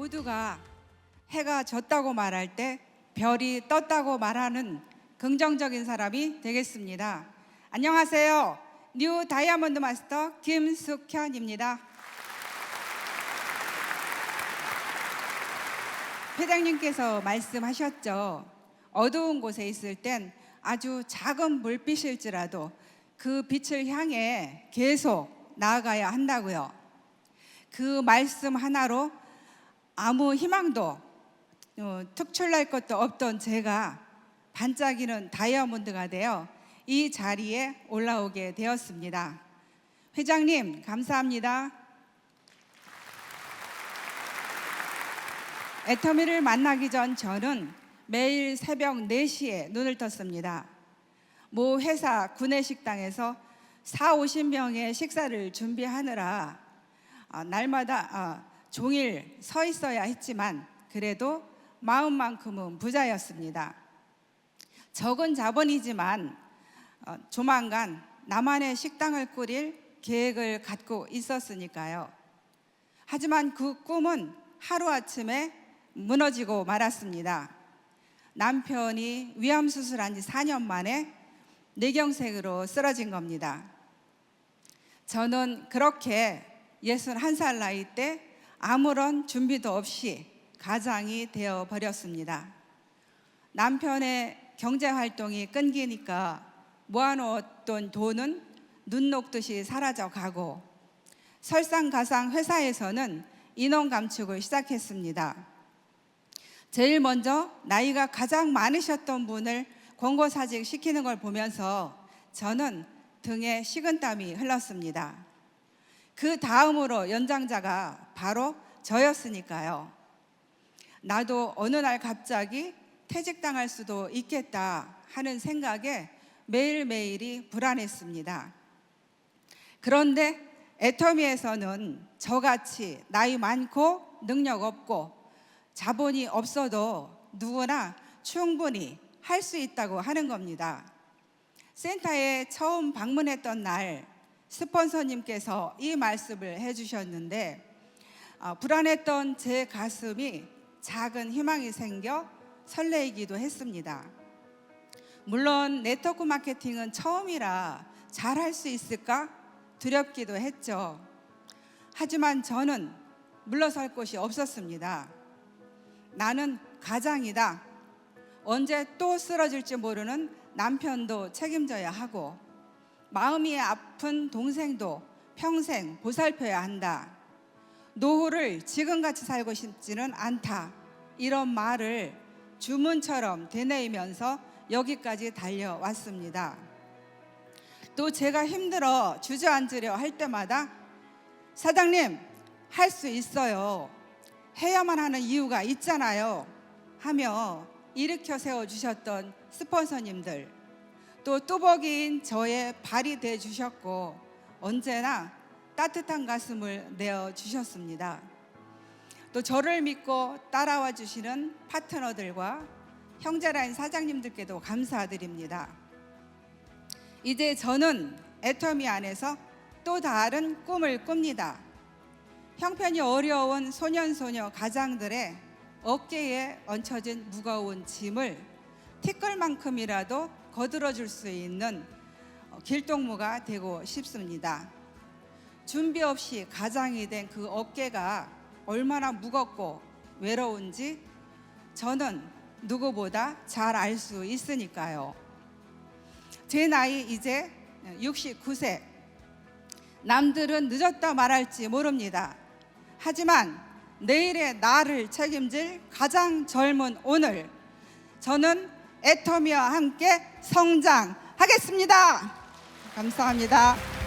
모두가 해가 졌다고 말할 때 별이 떴다고 말하는 긍정적인 사람이 되겠습니다. 안녕하세요. 뉴 다이아몬드 마스터 김숙현입니다. 회장님께서 말씀하셨죠. 어두운 곳에 있을 땐 아주 작은 불빛일지라도 그 빛을 향해 계속 나아가야 한다고요. 그 말씀 하나로 아무 희망도 어, 특출날 것도 없던 제가 반짝이는 다이아몬드가 되어 이 자리에 올라오게 되었습니다. 회장님, 감사합니다. 애터미를 만나기 전 저는 매일 새벽 4시에 눈을 떴습니다. 모 회사 구내식당에서 4, 50명의 식사를 준비하느라 아, 날마다 아, 종일 서 있어야 했지만 그래도 마음만큼은 부자였습니다. 적은 자본이지만 어, 조만간 나만의 식당을 꾸릴 계획을 갖고 있었으니까요. 하지만 그 꿈은 하루아침에 무너지고 말았습니다. 남편이 위암 수술한 지 4년 만에 뇌경색으로 쓰러진 겁니다. 저는 그렇게 61살 나이 때 아무런 준비도 없이 가장이 되어 버렸습니다. 남편의 경제 활동이 끊기니까 모아놓았던 돈은 눈 녹듯이 사라져 가고 설상가상 회사에서는 인원 감축을 시작했습니다. 제일 먼저 나이가 가장 많으셨던 분을 권고사직 시키는 걸 보면서 저는 등에 식은땀이 흘렀습니다. 그 다음으로 연장자가 바로 저였으니까요. 나도 어느 날 갑자기 퇴직당할 수도 있겠다 하는 생각에 매일매일이 불안했습니다. 그런데 애터미에서는 저같이 나이 많고 능력 없고 자본이 없어도 누구나 충분히 할 수 있다고 하는 겁니다. 센터에 처음 방문했던 날 스폰서님께서 이 말씀을 해주셨는데 아, 불안했던 제 가슴이 작은 희망이 생겨 설레이기도 했습니다. 물론 네트워크 마케팅은 처음이라 잘할 수 있을까 두렵기도 했죠. 하지만 저는 물러설 곳이 없었습니다. 나는 가장이다. 언제 또 쓰러질지 모르는 남편도 책임져야 하고 마음이 아픈 동생도 평생 보살펴야 한다. 노후를 지금같이 살고 싶지는 않다. 이런 말을 주문처럼 되뇌이면서 여기까지 달려왔습니다. 또 제가 힘들어 주저앉으려 할 때마다 사장님 할 수 있어요. 해야만 하는 이유가 있잖아요. 하며 일으켜 세워 주셨던 스폰서님들 또 뚜벅이인 저의 발이 돼 주셨고 언제나 따뜻한 가슴을 내어 주셨습니다. 또 저를 믿고 따라와 주시는 파트너들과 형제라인 사장님들께도 감사드립니다. 이제 저는 애터미 안에서 또 다른 꿈을 꿉니다. 형편이 어려운 소년소녀 가장들의 어깨에 얹혀진 무거운 짐을 티끌만큼이라도 거들어 줄 수 있는 어, 길동무가 되고 싶습니다. 준비 없이 가장이 된 그 어깨가 얼마나 무겁고 외로운지 저는 누구보다 잘 알 수 있으니까요. 제 나이 이제 69세. 남들은 늦었다 말할지 모릅니다. 하지만 내일의 나를 책임질 가장 젊은 오늘 저는 애터미와 함께 성장하겠습니다. 감사합니다.